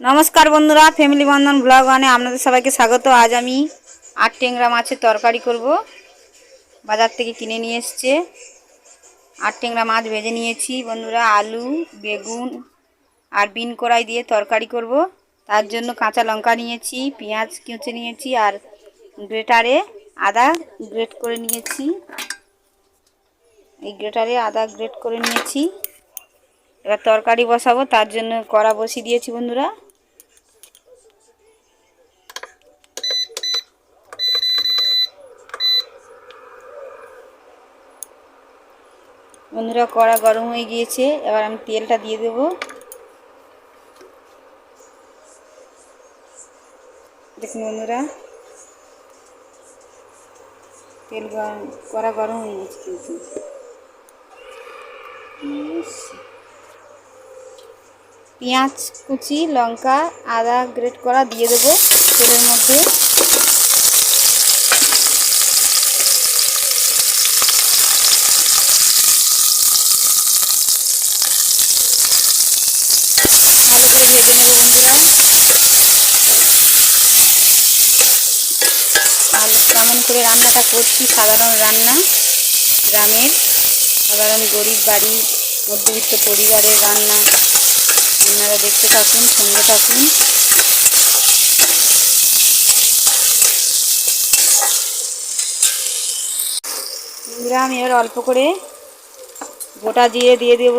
নমস্কার বন্ধুরা ফ্যামিলি বন্ধন ব্লগ ওয়ানে আপনাদের সবাইকে স্বাগত। আজ আমি আট টেংরা মাছের তরকারি করব। বাজার থেকে কিনে নিয়ে এসছে। আট টেংরা মাছ ভেজে নিয়েছি বন্ধুরা, আলু, বেগুন আর বিন কড়াই দিয়ে তরকারি করব। তার জন্য কাঁচা লঙ্কা নিয়েছি, পেঁয়াজ কুচে নিয়েছি আর গ্রেটারে আদা গ্রেট করে নিয়েছি। এই গ্রেটারে আদা গ্রেট করে নিয়েছি। এবার তরকারি বসাবো, তার জন্য কড়া বসিয়ে দিয়েছি বন্ধুরা। বন্ধুরা, কড়া গরম হয়ে গিয়েছে, এবার আমি তেলটা দিয়ে দেব। দেখুন বন্ধুরা, তেল গরম, কড়া গরম হয়ে গেছে কিন্তু। পেঁয়াজ, কুচি, লঙ্কা, আদা গ্রেট করা দিয়ে দেবো তেলের মধ্যে। ভালো করে ভেজে নেব বন্ধুরা। আর কেমন করে রান্নাটা করছি, সাধারণ রান্না। গ্রামের সাধারণ গরিব বাড়ি মধ্যবিত্ত পরিবারের রান্না। আপনারা দেখতে থাকুন সঙ্গে থাকুন। বন্ধুরা আমি এবার অল্প করে গোটা জিরে দিয়ে দেব।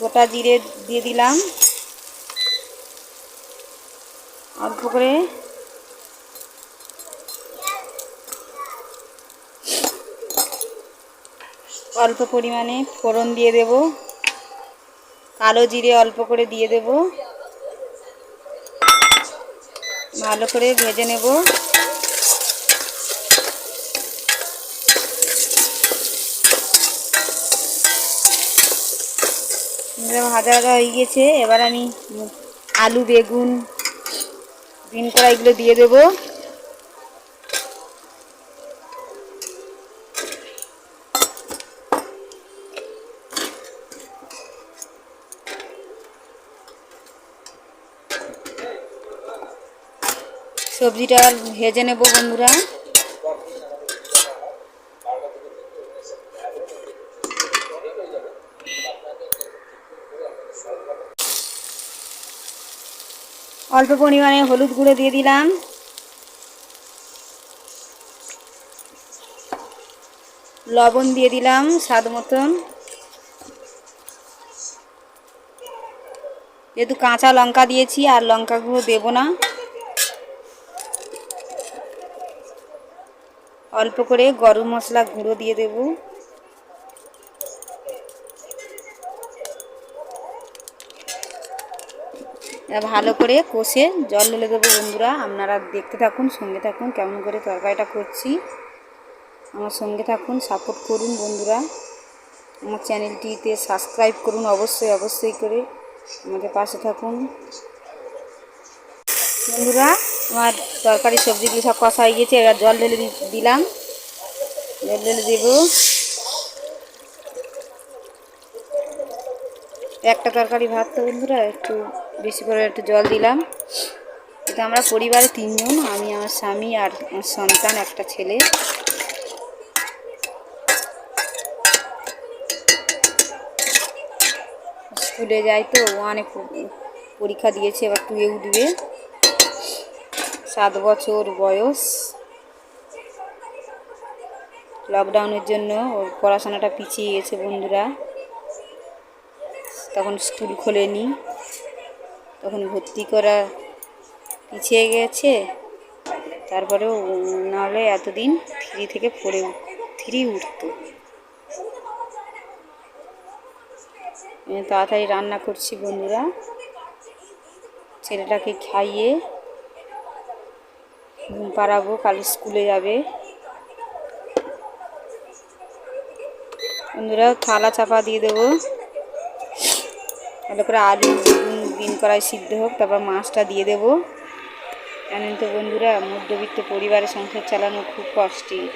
গোটা জিরে দিয়ে দিলাম। অল্প করে অল্প পরিমাণে ফোড়ন দিয়ে দেব। কালো জিরে অল্প করে দিয়ে দেব। ভালো করে ভেজে নেব। ভাজা ভাজা হয়ে গেছে এবার আমি আলু, বেগুন, বিন করা এগুলো দিয়ে দেবো। সবজিটা ভেজে নেব বন্ধুরা। অল্প পরিমাণে হলুদ গুঁড়ো দিয়ে দিলাম। লবণ দিয়ে দিলাম স্বাদ মতন। যেহেতু কাঁচা লঙ্কা দিয়েছি আর লঙ্কা গুঁড়ো দেবো না। অল্প করে গরম মশলা গুঁড়ো দিয়ে দেব। ভালো করে কষে জল ঢেলে দেবো বন্ধুরা, আপনারা দেখতে থাকুন, সঙ্গে থাকুন, কেমন করে তরকারিটা করছি। আমার সঙ্গে থাকুন সাপোর্ট করুন বন্ধুরা। আমার চ্যানেলটিতে সাবস্ক্রাইব করুন, অবশ্যই অবশ্যই করে আমাদের পাশে থাকুন। বন্ধুরা আমার তরকারি সবজিগুলো সব কষা হয়ে গেছে, এবার জল ঢেলে দিলাম। জল ঢেলে দেব। একটা তরকারি ভাত তো বন্ধুরা, একটু বেশি করে একটু জল দিলাম। এটা আমরা পরিবারে তিনজন, আমি, আমার স্বামী আর আমার সন্তান, একটা ছেলে। স্কুলে যাই তো অনেক পরীক্ষা দিয়েছে, এবার টুয়ে উঠবে সাত বছর বয়স। লকডাউনের জন্য ওর পড়াশোনাটা পিছিয়ে গেছে বন্ধুরা। তখন স্কুল খোলেনি। তখন ভর্তি করা পিছিয়ে গেছে। তারপরেও নাহলে এতদিন থ্রি থেকে ফোরে থ্রি উঠত। তাড়াতাড়ি রান্না করছি বন্ধুরা। ছেলেটাকে খাইয়ে ঘুম পাড়াবো কাল স্কুলে যাবে। বন্ধুরা, থালা চাপা দিয়ে দেবো। ভালো করে আলু দিন করাই সিদ্ধ হোক, তারপর মাছটা দিয়ে দেবো। জানেন তো বন্ধুরা, মধ্যবিত্ত পরিবারের সংসার চালানো খুব কষ্টের।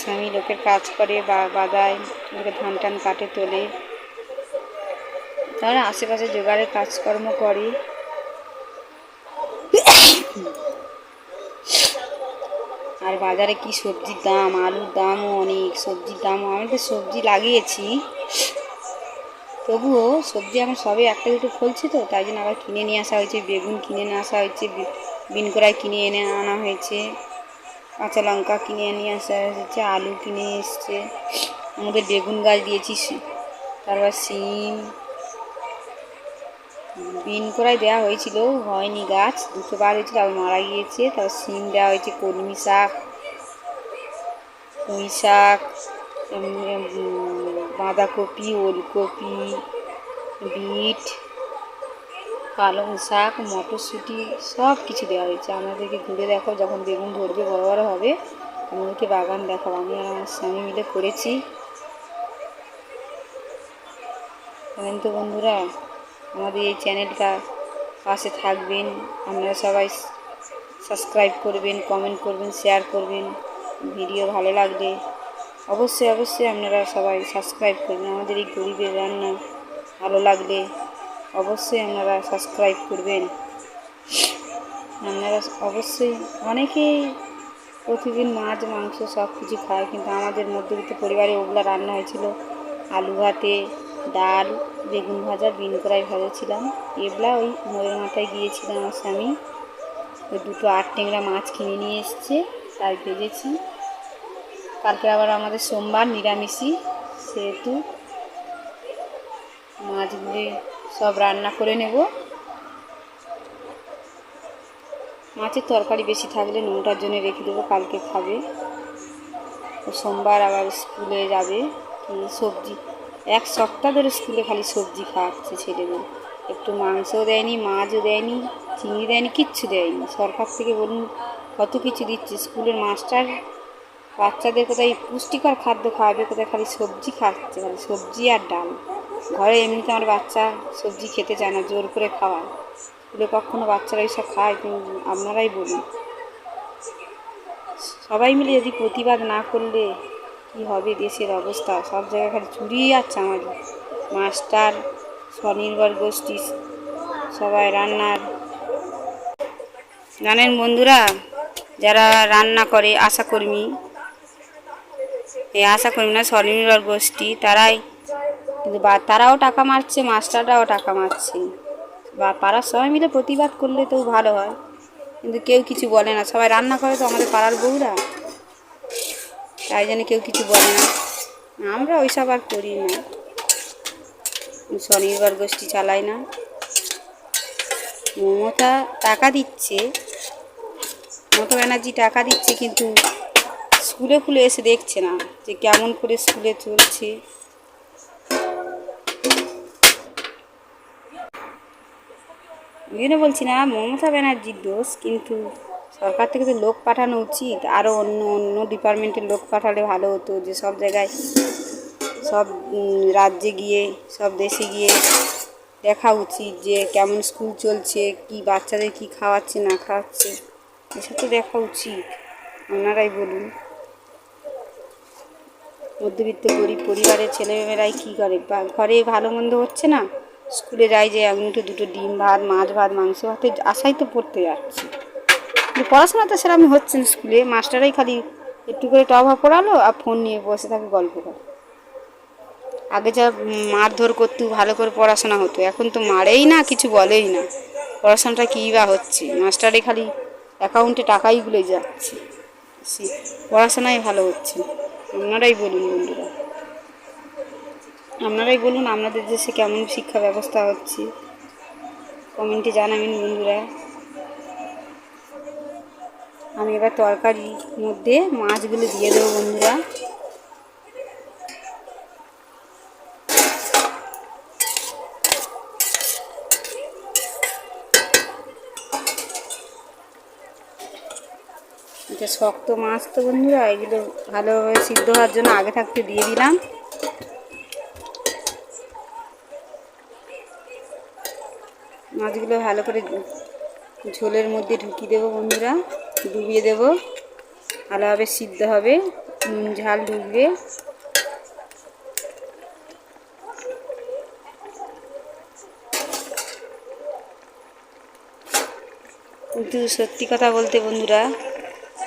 স্বামী লোকের কাজ করে, বা বাদায়, লোকে ধান টান কাটে, তোলে। তারা আশেপাশে জোগাড়ের কাজকর্ম করে। আর বাজারে কি সবজির দাম? আলুর দামও অনেক, সবজির দামও। আমি তো সবজি লাগিয়েছি। তবুও সবজি এখন সবে একটা দুটো ফলছে তো, তাই জন্য আবার কিনে নিয়ে আসা হয়েছে, বেগুন কিনে নিয়ে আসা হয়েছে, বি- বিন কড়াই কিনে এনে আনা হয়েছে, কাঁচা লঙ্কা কিনে নিয়ে আসা হয়েছে, আলু কিনে এসছে। আমাদের বেগুন গাছ দিয়েছি, তারপর সিম বিন কড়াই দেওয়া হয়েছিল, হয়নি গাছ, দুটো বার হয়েছিল, আবার মারা গিয়েছে, তারপর সিম দেওয়া হয়েছে, কলমি শাক, পুঁই শাক বাঁধাকপি, ওলকপি, বিট পালং শাক, মটরশুঁটি সব কিছু দেওয়া হয়েছে। আমাদেরকে ঘুরে দেখো যখন বেগুন ধরবে, বড় বড় হবে আমাদেরকে বাগান দেখাবো। আমি আর আমার স্বামী মিলে করেছি। তো বন্ধুরা আমাদের এই চ্যানেলটা পাশে থাকবেন। আপনারা সবাই সাবস্ক্রাইব করবেন কমেন্ট করবেন শেয়ার করবেন। ভিডিও ভালো লাগলে অবশ্যই অবশ্যই আপনারা সবাই সাবস্ক্রাইব করবেন। আমাদের এই গরিবের রান্না ভালো লাগলে অবশ্যই আপনারা সাবস্ক্রাইব করবেন। আপনারা অবশ্যই অনেকেই প্রতিদিন মাছ, মাংস সব কিছু খায়, কিন্তু আমাদের মধ্যবিত্ত পরিবারে ওগুলো রান্না হয়েছিল আলু ভাতে, ডাল বেগুন ভাজা, বিন ভাজা এগুলা ওই মোড়ের মাথায় গিয়েছিলাম আমার স্বামী। ওই দুটো আট ট্যাংরা মাছ কিনে নিয়ে এসছে তাই ভেজেছি। কালকে আবার আমাদের সোমবার নিরামিষই, সেহেতু মাছগুলি সব রান্না করে নেব। মাছের তরকারি বেশি থাকলে নুনটার জন্য রেখে দেবো, কালকে খাবে। সোমবার আবার স্কুলে যাবে, সবজি এক সপ্তাহ ধরে স্কুলে খালি সবজি খাওয়াচ্ছে ছেলেদের একটু মাংসও দেয়নি, মাছও দেয়নি চিংড়ি দেয়নি, কিচ্ছু দেয়নি। সরকার থেকে বলুন, কত কিছু দিচ্ছে? স্কুলের মাস্টার বাচ্চাদের কোথায় পুষ্টিকর খাদ্য খাওয়াবে? কোথায় খালি সবজি খাচ্ছে? খালি সবজি আর ডাল। ঘরে এমনিতে আমার বাচ্চা সবজি খেতে চায় না, জোর করে খাওয়ায়। স্কুলে কখনো বাচ্চারা এইসব খায়? কিন্তু আপনারাই বলুন। সবাই মিলে যদি প্রতিবাদ না করলে কি হবে দেশের অবস্থা? সব জায়গায় খালি চুরিয়ে যাচ্ছে আমাদের। মাস্টার, স্বনির্ভর গোষ্ঠী, সবাই রান্নার। জানেন বন্ধুরা, যারা রান্না করে আশাকর্মী, এই আশাকর্মী না, স্বনির্ভর গোষ্ঠী, তারাই কিন্তু বা তারাও টাকা মারছে, মাস্টাররাও টাকা মারছে। বা পাড়ার সবাই মিলে প্রতিবাদ করলে তো ভালো হয়। কিন্তু কেউ কিছু বলে না। সবাই রান্না করে তো আমাদের পাড়ার বউরা। তাই জন্য কেউ কিছু বলে না। আমরা ওইসব আর করি না। স্বনির্ভর গোষ্ঠী চালাই না। মমতা টাকা দিচ্ছে। মমতা ব্যানার্জি টাকা দিচ্ছে কিন্তু স্কুলে খুলে এসে দেখছে না যে কেমন করে স্কুলে চলছে। ওই জন্য বলছি না, মমতা ব্যানার্জির দোষ কিন্তু সরকার থেকে তো লোক পাঠানো উচিত আরও অন্য অন্য ডিপার্টমেন্টের লোক পাঠালে ভালো হতো, যে সব জায়গায় সব রাজ্যে গিয়ে, সব দেশে গিয়ে দেখা উচিত যে কেমন স্কুল চলছে, কি বাচ্চাদের কি খাওয়াচ্ছে, না খাওয়াচ্ছে, এসব তো দেখা উচিত। আপনারাই বলুন। মধ্যবিত্ত গরিব পরিবারের ছেলেমেয়েরাই কী করে? ঘরে ভালো মন্দ হচ্ছে না? স্কুলে যাই যে এক মুঠো দুটো ডিম, ভাত, মাছ, ভাত, মাংস ভাতের আশাই তো পড়তে যাচ্ছে। পড়াশোনা তো সেরকম হচ্ছে না স্কুলে, মাস্টারাই খালি একটু করে টভা পড়ালো আর ফোন নিয়ে বসে থাকে গল্প করে। আগে যা মারধর করতো, ভালো করে পড়াশোনা হতো, এখন তো মারেই না, কিছু বলেই না। পড়াশোনাটা কী বা হচ্ছে? মাস্টারে খালি অ্যাকাউন্টে টাকাই গুলে যাচ্ছে। সে- পড়াশোনাই ভালো হচ্ছে আপনারাই বলুন বন্ধুরা। আপনারাই বলুন, আপনাদের দেশে কেমন শিক্ষা ব্যবস্থা হচ্ছে? কমেন্টে জানাবেন বন্ধুরা। আমি এবার তরকারির মধ্যে মাছগুলো দিয়ে দেবো বন্ধুরা। এটা শক্ত মাছ তো বন্ধুরা, এগুলো ভালোভাবে সিদ্ধ হওয়ার জন্য আগে থাকতে দিয়ে দিলাম। মাছগুলো ভালো করে ঝোলের মধ্যে ঢুকিয়ে দেবো বন্ধুরা। ডুবিয়ে দেব। ভালোভাবে সিদ্ধ হবে। নুন, ঝাল ডুববে কিন্তু সত্যি কথা বলতে বন্ধুরা,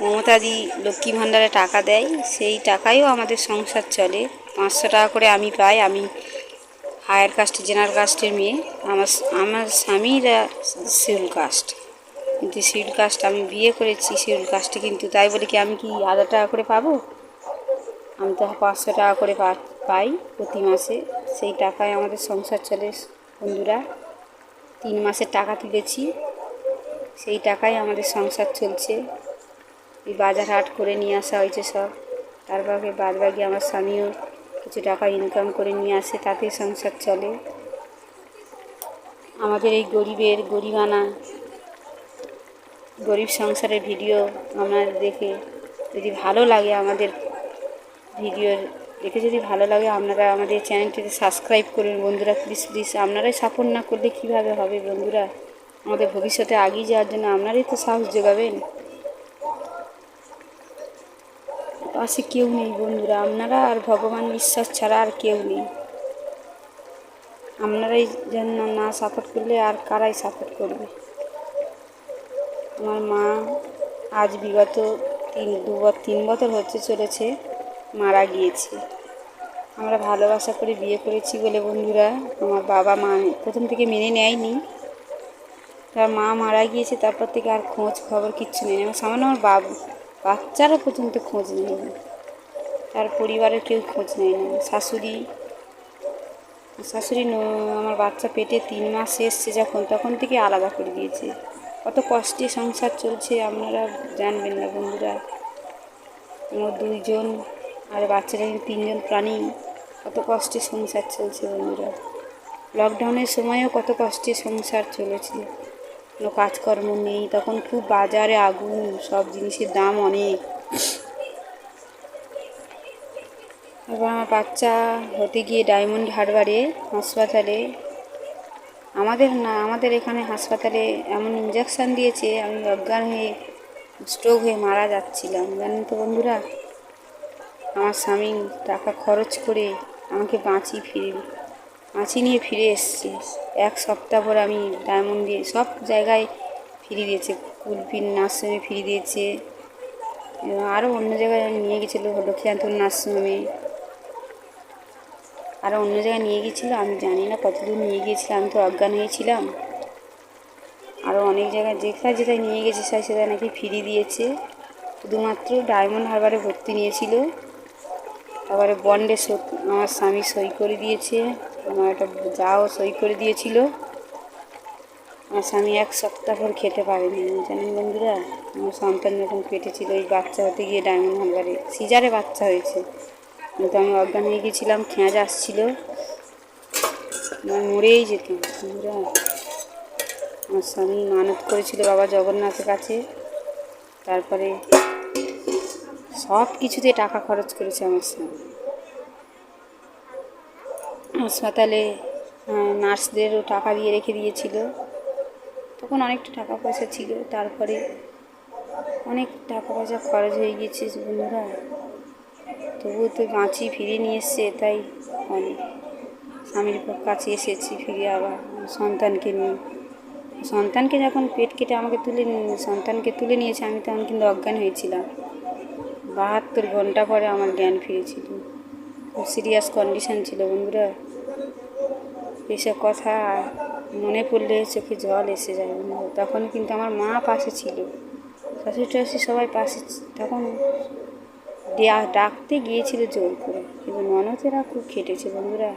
মমতাদি লক্ষ্মী ভাণ্ডারে টাকা দেয়, সেই টাকায়ও আমাদের সংসার চলে। পাঁচশো টাকা করে আমি পাই, আমি হায়ার কাস্ট জেনারেল কাস্টের মেয়ে। আমার আমার স্বামীরা শিডিউল কাস্ট কিন্তু শিডিউল কাস্ট আমি বিয়ে করেছি শিডিউল কাস্টে কিন্তু তাই বলে কি আমি কি হাজার টাকা করে পাবো? আমি তো পাঁচশো টাকা করে পাই প্রতি মাসে। সেই টাকায় আমাদের সংসার চলে বন্ধুরা। তিন মাসের টাকা তুলেছি। সেই টাকায় আমাদের সংসার চলছে। এই বাজার হাট করে নিয়ে আসা হয়েছে সব। তারপরে বাদ বাকি আমার স্বামীও কিছু টাকা ইনকাম করে নিয়ে আসে, তাতেই সংসার চলে। আমাদের এই গরিবের গরিবানা গরিব সংসারের ভিডিও আপনার দেখে যদি ভালো লাগে আমাদের ভিডিও দেখে যদি ভালো লাগে আপনারা আমাদের চ্যানেলটিতে সাবস্ক্রাইব করুন। বন্ধুরা প্লিজ প্লিজ আপনারাই সাপোর্ট না করলে কীভাবে হবে বন্ধুরা? আমাদের ভবিষ্যতে আগিয়ে যাওয়ার জন্য আপনারাই তো সাহস যোগাবেন। পাশে কেউ নেই বন্ধুরা, আপনারা আর ভগবান বিশ্বাস ছাড়া আর কেউ নেই। আপনারাই যেন না সাপোর্ট করলে আর কারাই সাপোর্ট করবে? আমার মা আজ বিগত তিন, দু তিন বছর হচ্ছে চলেছে, মারা গিয়েছে। আমরা ভালোবাসা করে বিয়ে করেছি বলে বন্ধুরা আমার বাবা মা প্রথম থেকে মেনে নেয়নি। তার মা মারা গিয়েছে, তারপর থেকে আর খোঁজ খবর কিচ্ছু নেই। আমার সামান্য আমার বাবু বাচ্চারও পর্যন্ত খোঁজ নেই তার পরিবারের কেউ খোঁজ নেয় না শাশুড়ি শাশুড়ি আমার বাচ্চা পেটে তিন মাস এসছে যখন, তখন থেকে আলাদা করে দিয়েছে। কত কষ্টে সংসার চলছে, আপনারা জানবেন না বন্ধুরা। আমার দুইজন আর বাচ্চারা তিনজন প্রাণী, কত কষ্টে সংসার চলছে বন্ধুরা। লকডাউনের সময়ও কত কষ্টে সংসার চলেছে। কোনো কাজকর্ম নেই, তখন খুব বাজারে আগুন, সব জিনিসের দাম অনেক। আমার বাচ্চা হতে গিয়ে ডায়মন্ড হারবারে, হাসপাতালে আমাদের না, আমাদের এখানে হাসপাতালে এমন ইঞ্জেকশান দিয়েছে, আমি অজ্ঞান হয়ে স্ট্রোক হয়ে মারা যাচ্ছিলাম, জানেন তো বন্ধুরা? আমার স্বামী টাকা খরচ করে আমাকে বাঁচিয়ে ফিরে, বাঁচিয়ে নিয়ে ফিরে এসছে। এক সপ্তাহ পর আমি ডায়মন্ড দিয়ে সব জায়গায় ফিরিয়ে দিয়েছে কুলপিন নার্সিংহোমে ফিরিয়ে দিয়েছে। এবং আরও অন্য জায়গায় নিয়ে গেছিল লক্ষ্মীকান্তপুর নার্সিংহোমে। আরও অন্য জায়গায় নিয়ে গিয়েছিল, আমি জানি না, কতদূর নিয়ে গিয়েছিলাম আমি তো অজ্ঞান হয়েছিলাম। আরও অনেক জায়গায় যেখানে যেটায় নিয়ে গেছে সেই সেটা নাকি ফিরিয়ে দিয়েছে। শুধুমাত্র ডায়মন্ড হারবারে ভর্তি নিয়েছিল। তারপরে বন্ডে আমার স্বামী সই করে দিয়েছে। আমার একটা যাও সই করে দিয়েছিল। আমার স্বামী এক সপ্তাহ পর খেতে পারেনি, জানেন বন্ধুরা? আমার সন্তান যখন পেটে ছিল ওই বাচ্চা হতে গিয়ে ডায়মন্ড হারবারে, সিজারে বাচ্চা হয়েছে। কিন্তু আমি অজ্ঞান হয়ে গেছিলাম খেঁজ আসছিল। মরেই যেতাম আমার স্বামী মানত করেছিল বাবা জগন্নাথের কাছে। তারপরে সব কিছুতে টাকা খরচ করেছে আমার স্বামী। হাসপাতালে নার্সদেরও টাকা দিয়ে রেখে দিয়েছিল। তখন অনেকটা টাকা পয়সা ছিল। তারপরে অনেক টাকা পয়সা খরচ হয়ে গিয়েছে বন্ধুরা। তবুও তো বাঁচি ফিরে নিয়ে এসছে তাই অনেক। স্বামীর কাছে এসেছি ফিরে আবার, সন্তানকে নিয়ে। সন্তানকে যখন পেট কেটে আমাকে তুলে সন্তানকে তুলে নিয়েছে, আমি তখন কিন্তু অজ্ঞান হয়েছিলাম। বাহাত্তর ঘণ্টা পরে আমার জ্ঞান ফিরেছিল। খুব সিরিয়াস কন্ডিশন ছিল বন্ধুরা। এসব কথা মনে পড়লে চোখে জল এসে যায় বন্ধুরা। তখন কিন্তু আমার মা পাশে ছিল। শাশুড়ি সবাই পাশে তখন ডা- ডাকতে গিয়েছিল জোর করে। কিন্তু ননদেরা খুব খেটেছে, বন্ধুরা।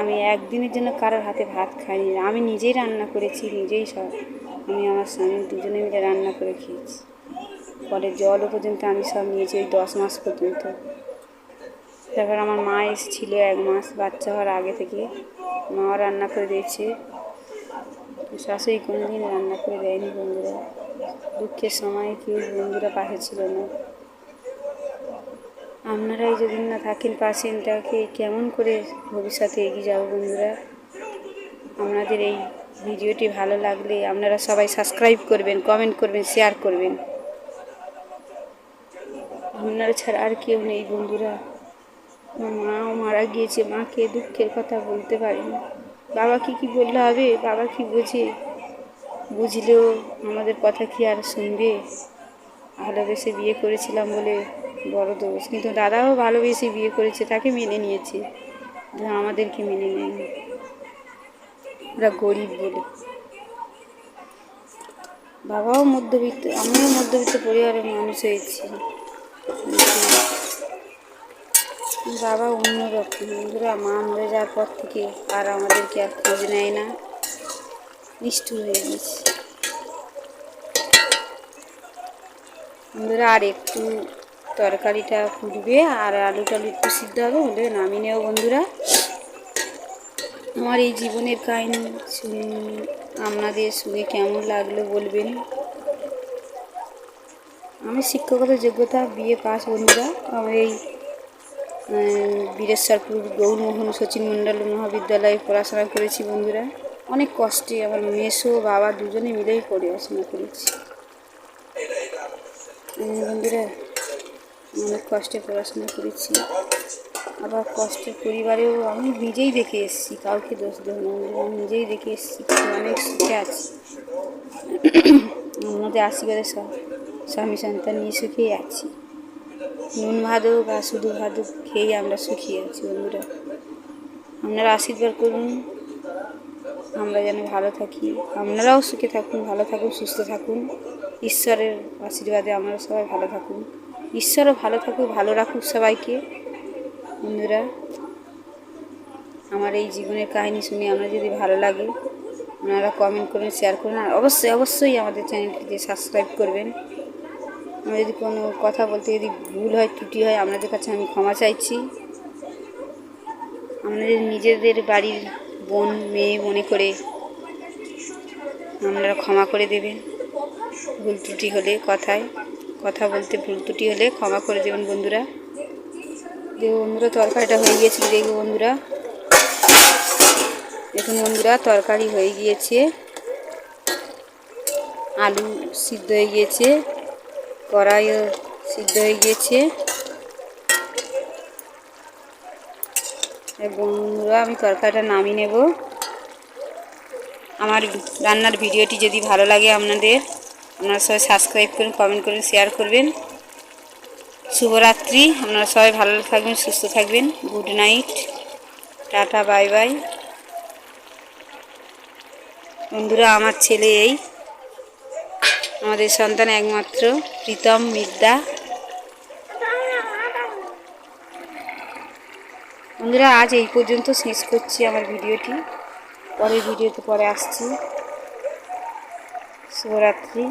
আমি একদিনের জন্য কারোর হাতে ভাত খাইনি। আমি নিজেই রান্না করেছি, নিজেই সব। আমি আমার স্বামী দুজনে মিলে রান্না করে খেয়েছি। পরে জলও পর্যন্ত আমি সব নিয়েছি ওই দশ মাস পর্যন্ত। তারপর আমার মা এসেছিল এক মাস বাচ্চা হওয়ার আগে থেকে। মাও রান্না করে দিয়েছে। শাশুড়ি কোনোদিন রান্না করে দেয়নি, বন্ধুরা। দুঃখের সময় কেউ বন্ধুরা পাশে ছিল না। আপনারাই যদি না থাকেন পাশে তাকে কেমন করে ভবিষ্যতে এগিয়ে যাব বন্ধুরা? আপনাদের এই ভিডিওটি ভালো লাগলে আপনারা সবাই সাবস্ক্রাইব করবেন কমেন্ট করবেন শেয়ার করবেন। আপনারা ছাড়া আর কেউ নেই বন্ধুরা। আমার মাও মারা গিয়েছে, মাকে দুঃখের কথা বলতে পারিনি। বাবা কি কি বললে হবে? বাবা কি বোঝে? বুঝলেও আমাদের কথা কি আর শুনবে? ভালোবেসে বিয়ে করেছিলাম বলে বড় দোষ। কিন্তু দাদাও ভালোবেসে বিয়ে করেছে, তাকে মেনে নিয়েছে। আমাদেরকে মেনে নেয়নি ওরা গরিব বলে বাবাও মধ্যবিত্ত, আমিও মধ্যবিত্ত পরিবারের মানুষ হয়েছি। বাবা অন্যরকম বন্ধুরা, মা মরে যাওয়ার পর থেকে আর আমাদেরকে আর খোঁজ নেয় না। নিষ্ঠুর হয়ে গেছে। বন্ধুরা, আর একটু তরকারিটা ফুটবে আর আলু টালু একটু সিদ্ধ হবে হলে নামিয়ে নেব বন্ধুরা। আমার এই জীবনের কাহিনী আপনাদের শুনে কেমন লাগল বলবেন? আমি শিক্ষকতা যোগ্যতা বিএ পাস বন্ধুরা, আমার এই বীরেশ্বরপুর গৌরমোহন সচিন মণ্ডল মহাবিদ্যালয়ে পড়াশোনা করেছি বন্ধুরা। অনেক কষ্টে আমার মেসো বাবা দুজনে মিলেই পড়াশোনা করেছি। বন্ধুরা অনেক কষ্টে পড়াশোনা করেছি। আবার কষ্টের পরিবারেও আমি নিজেই দেখে এসেছি, কাউকে দোষ দেব না। আমি নিজেই দেখে এসেছি, অনেক সুখে আছি। আমাদের আশীর্বাদে সব, স্বামী সন্তান নিয়ে সুখেই আছি। নুন ভাদু বা শুধু ভাদু খেয়েই আমরা সুখী আছি বন্ধুরা। আপনারা আশীর্বাদ করুন, আমরা যেন ভালো থাকি। আপনারাও সুখে থাকুন, ভালো থাকুন, সুস্থ থাকুন। ঈশ্বরের আশীর্বাদে আমরা সবাই ভালো থাকুন। ঈশ্বরও ভালো থাকুক, ভালো রাখুক সবাইকে। বন্ধুরা, আমার এই জীবনের কাহিনী শুনে আমরা যদি ভালো লাগে, আপনারা কমেন্ট করুন শেয়ার করুন, আর অবশ্যই অবশ্যই আমাদের চ্যানেলটিকে সাবস্ক্রাইব করবেন। আমরা যদি কোনো কথা বলতে যদি ভুল হয়, ত্রুটি হয়, আপনাদের কাছে আমি ক্ষমা চাইছি। আপনাদের নিজেদের বাড়ির বোন, মেয়ে মনে করে আপনারা ক্ষমা করে দেবেন। ভুল ত্রুটি হলে কথায়। কথা বলতে ভুল ত্রুটি হলে ক্ষমা করে দেবেন বন্ধুরা। দেখো বন্ধুরা, তরকারিটা হয়ে গিয়েছিল দেখব বন্ধুরা। দেখুন বন্ধুরা, তরকারি হয়ে গিয়েছে। আলু সিদ্ধ হয়ে গিয়েছে, কড়াইও সিদ্ধ হয়ে গিয়েছে। বন্ধুরা, আমি তরকারিটা নামিয়ে নেব। আমার রান্নার ভিডিওটি যদি ভালো লাগে আপনাদের আপনারা সবাই সাবস্ক্রাইব করুন কমেন্ট করুন শেয়ার করবেন। শুভরাত্রি, আপনারা সবাই ভালো থাকবেন, সুস্থ থাকবেন। Good night tata bye bye বন্ধুরা, আমার ছেলে এই। আমাদের সন্তান একমাত্র, প্রীতম মিদ্যা। বন্ধুরা, আজ এই পর্যন্ত শেষ করছি আমার ভিডিওটি। পরের ভিডিওতে পরে আসছি। শুভরাত্রি।